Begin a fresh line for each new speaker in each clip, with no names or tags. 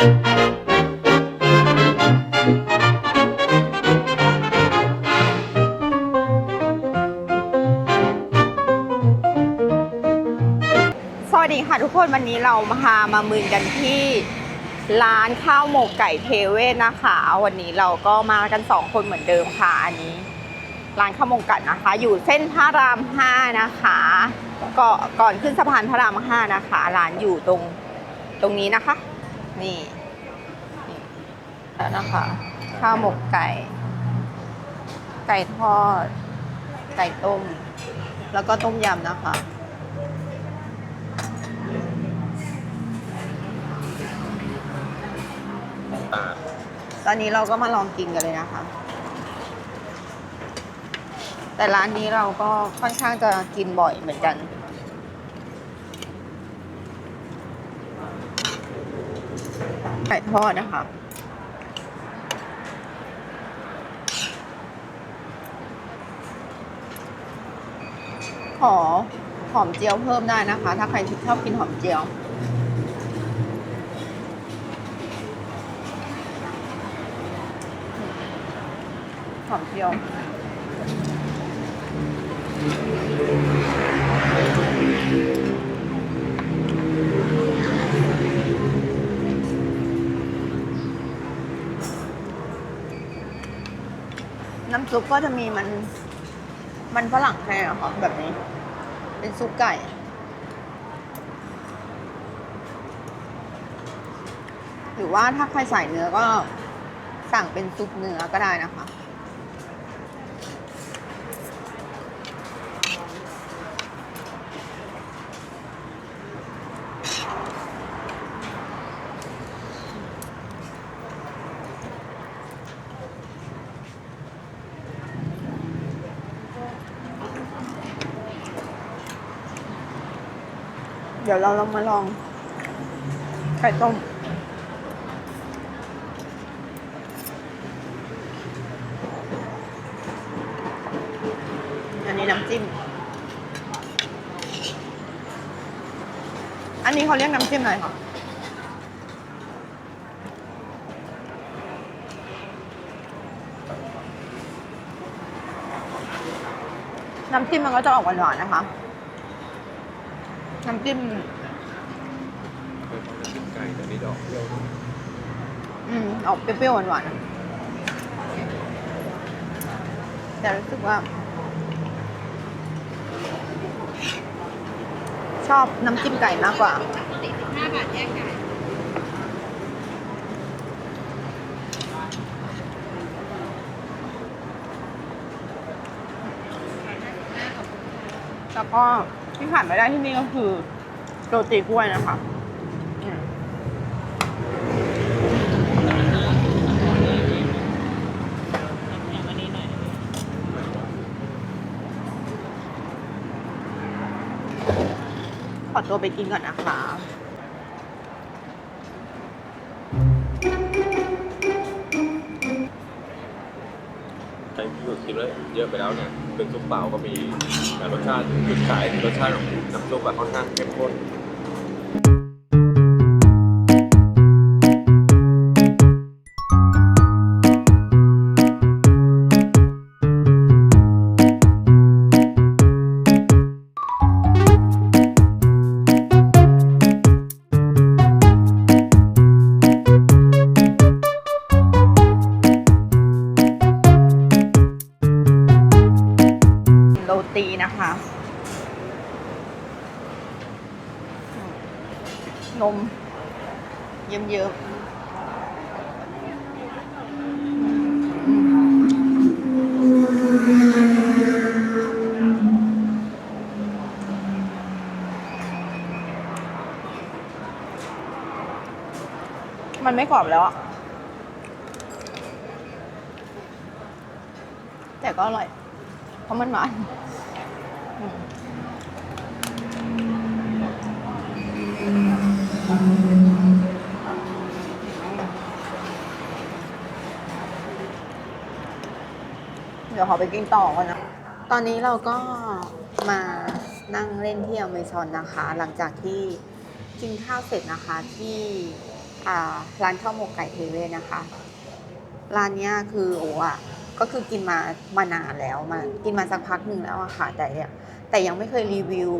สวัสดีค่ะทุกคนวันนี้เรามาพามามืนกันที่ร้านข้าวหมกไก่เทเวศนะคะ วันนี้เราก็มากันสองคนเหมือนเดิมค่ะอันนี้ ร้านข้าวหมกไก่นะคะ อยู่เส้นพระรามห้านะคะก็ก่อนขึ้นสะพานพระรามห้านะคะ ร้านอยู่ตรงตรงนี้นะคะ นี่นี่แล้วนะคะ ข้าวหมกไก่ ไก่ทอด ไก่ต้ม แล้วก็ต้มยำนะคะ
อ่า
ตอนนี้เราก็มาลองกินกันเลยนะคะ แต่ร้านนี้เราก็ค่อนข้างจะกินบ่อยเหมือนกัน ไก่ทอดนะคะ ขอหอมเจียวเพิ่มได้นะคะ ถ้าใครชอบกินหอมเจียวหอมเจียว น้ำซุปก็จะมีมัน มันฝรั่งให้อะค่ะแบบนี้ เป็นซุปไก่ หรือว่าถ้าใครใส่เนื้อก็สั่งเป็นซุปเนื้อก็ได้นะคะ ดี๋ยวเราลองมาลอง ไข่ต้ม อันนี้น้ำจิ้ม อันนี้เขาเรียกน้ำจิ้มอะไรคะน้ำจิ้มมันก็จะออกหวานๆนะคะ น้ำจิ้ม
เป็นของจิ้มไก่แต่นี่ดอกเปรี้ยว
อืมออกเปรี้ยวๆหวานๆอะแต่รู้สึกว่า ชอบน้ำจิ้มไก่มากกว่าแล้วก็ ที่ขาดไม่ได้ที่นี่ก็คือโรตีกล้วยนะคะขอตัวไปกินก่อนนะคะิ
นแล้วเยอะไปแล้วเนี่ยเป็นซุปเปล่าก็มีแต่รสชาติจุดขายรสชาติของน้ำซุปแบบค่อนข้างเข้มข้น
เยิ้มๆมันไม่กรอบแล้วอะแต่ก็อร่อย เพราะมันหวานอืม ดี๋ยวขอไปกินต่อก่อนนะ ตอนนี้เราก็มานั่งเล่นที่อเมซอนนะคะ หลังจากที่กินข้าวเสร็จนะคะที่ร้านข้าวหมกไก่เทเวศนะคะ ร้านเนี้ยคือโอ้อะก็คือกินมามานานแล้วมากินมาสักพักหนึ่งแล้วอะค่ะแต่เนี่ยแต่ยังไม่เคยรีวิว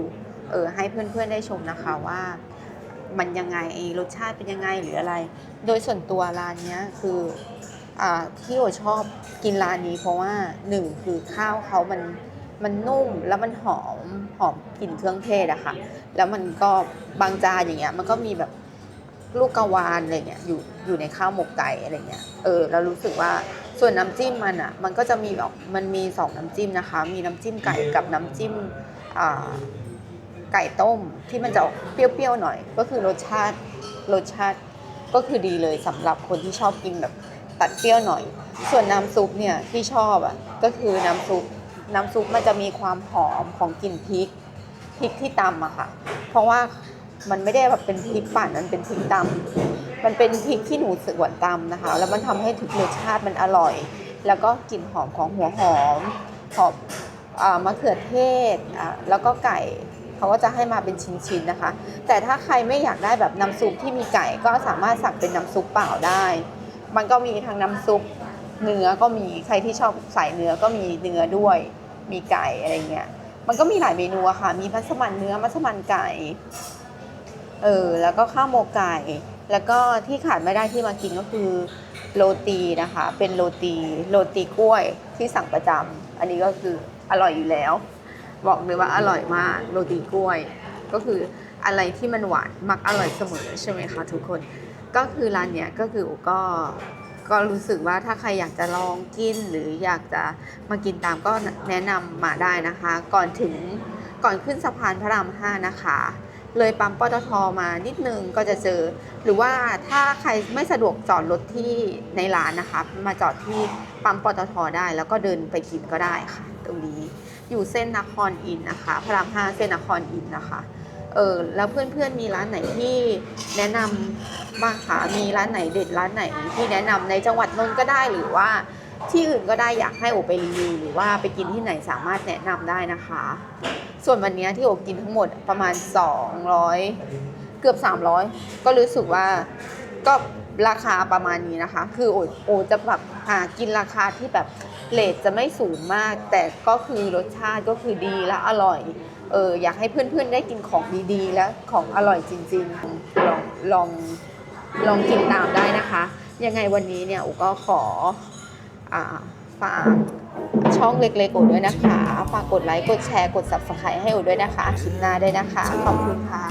เออให้เพื่อนๆได้ชมนะคะว่ามันยังไงรสชาติเป็นยังไงหรืออะไร โดยส่วนตัวร้านเนี้ยคือ ที่โอชอบกินร้านนี้เพราะว่าหนึ่งคือข้าวเขามันมันนุ่มแล้วมันหอมหอมกลิ่นเครื่องเทศอะค่ะ แล้วมันก็บางจานอย่างเงี้ย มันก็มีแบบลูกกระวานอะไรเงี้ยอยู่อยู่ในข้าวหมกไก่อะไรเงี้ยเออแล้วรู้สึกว่าส่วนน้ำจิ้มมันอะมันก็จะมีแบบมันมีสองน้ำจิ้มนะคะ มีน้ำจิ้มไก่กับน้ำจิ้มอ่าไก่ต้มที่มันจะเปรี้ยวๆหน่อย ก็คือรสชาติรสชาติก็คือดีเลยสำหรับคนที่ชอบกินแบบ ตัดเปรี้ยวหน่อย ส่วนน้ำซุปเนี่ยที่ชอบอะก็คือน้ำซุปน้ำซุปมันจะมีความหอมของกลิ่นพริกพริกที่ตำอะค่ะ เพราะว่ามันไม่ได้แบบเป็นพริกปั่นมันเป็นพริกตำมันเป็นพริกที่หนูสวนตำนะคะ แล้วมันทำให้ทุกรสชาติมันอร่อย แล้วก็กลิ่นหอมของหัวหอมหอมอ่ามะเขือเทศอ่าแล้วก็ไก่เขาก็จะให้มาเป็นชิ้นๆนะคะ แต่ถ้าใครไม่อยากได้แบบน้ำซุปที่มีไก่ก็สามารถสั่งเป็นน้ำซุปเปล่าได้ มันก็มีทั้งน้ำซุปเนื้อก็มีใครที่ชอบใส่เนื้อก็มีเนื้อด้วย มีไก่อะไรเงี้ย มันก็มีหลายเมนูอะค่ะ มีมัสมั่นเนื้อมัสมั่นไก่ เออ แล้วก็ข้าวหมกไก่ แล้วก็ที่ขาดไม่ได้ที่มากินก็คือโรตีนะคะ เป็นโรตีโรตีกล้วยที่สั่งประจำอันนี้ก็คืออร่อยอยู่แล้ว บอกเลยว่าอร่อยมากโรตีกล้วย ก็คืออะไรที่มันหวานมักอร่อยเสมอใช่ไหมคะทุกคน ก็คือร้านเนี้ยก็คือก็ก็รู้สึกว่าถ้าใครอยากจะลองกินหรืออยากจะมากินตามก็แนะนำมาได้นะคะ ก่อนถึงก่อนขึ้นสะพานพระราม5นะคะ เลยปั๊มปตทมานิดนึงก็จะเจอ หรือว่าถ้าใครไม่สะดวกจอดรถที่ในร้านนะคะ มาจอดที่ปั๊มปตทได้ แล้วก็เดินไปกินก็ได้ค่ะ ตรงนี้อยู่เส้นนครอินนะคะ พระราม5เส้นนครอินนะคะ เออแล้วเพื่อนๆมีร้านไหนที่แนะนำบ้างคะมีร้านไหนเด็ดร้านไหนที่แนะนำในจังหวัดนนท์ก็ได้หรือว่าที่อื่นก็ได้อยากให้โอไปรีวิวหรือว่าไปกินที่ไหนสามารถแนะนำได้นะคะ ส่วนวันนี้ที่โอกินทั้งหมดประมาณ 200 เกือบ 300 ก็รู้สึกว่าก็ราคาประมาณนี้นะคะ คือโอโอจะแบบหากินราคาที่แบบเลทจะไม่สูงมาก แต่ก็คือรสชาติก็คือดีและอร่อย เอออยากให้เพื่อนๆได้กินของดีๆ และของอร่อยจริงๆ ลองลองลองกินตามได้นะคะ ยังไงวันนี้เนี่ยอุก็ขออ่าฝากช่องเล็กๆอุด้วยนะคะ ฝากกดไลค์ กดแชร์ กด subscribe ให้อุด้วยนะคะ คลิปหน้าด้วยนะคะ ขอบคุณค่ะ